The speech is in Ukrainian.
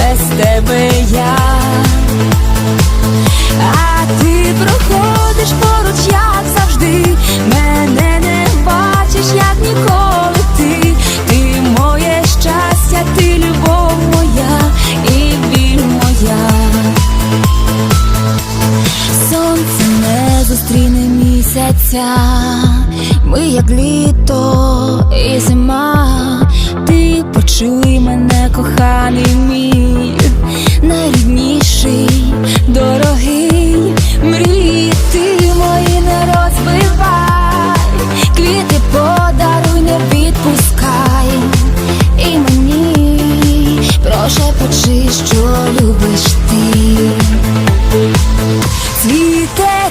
без тебе я, а ти проходиш поруч, як завжди, мене не бачиш, як ніколи ти, ти моє щастя, ти любов моя і біль моя. Сонце не зустріне місяця, ми як літо і зима. скажи, що любиш ти. Світе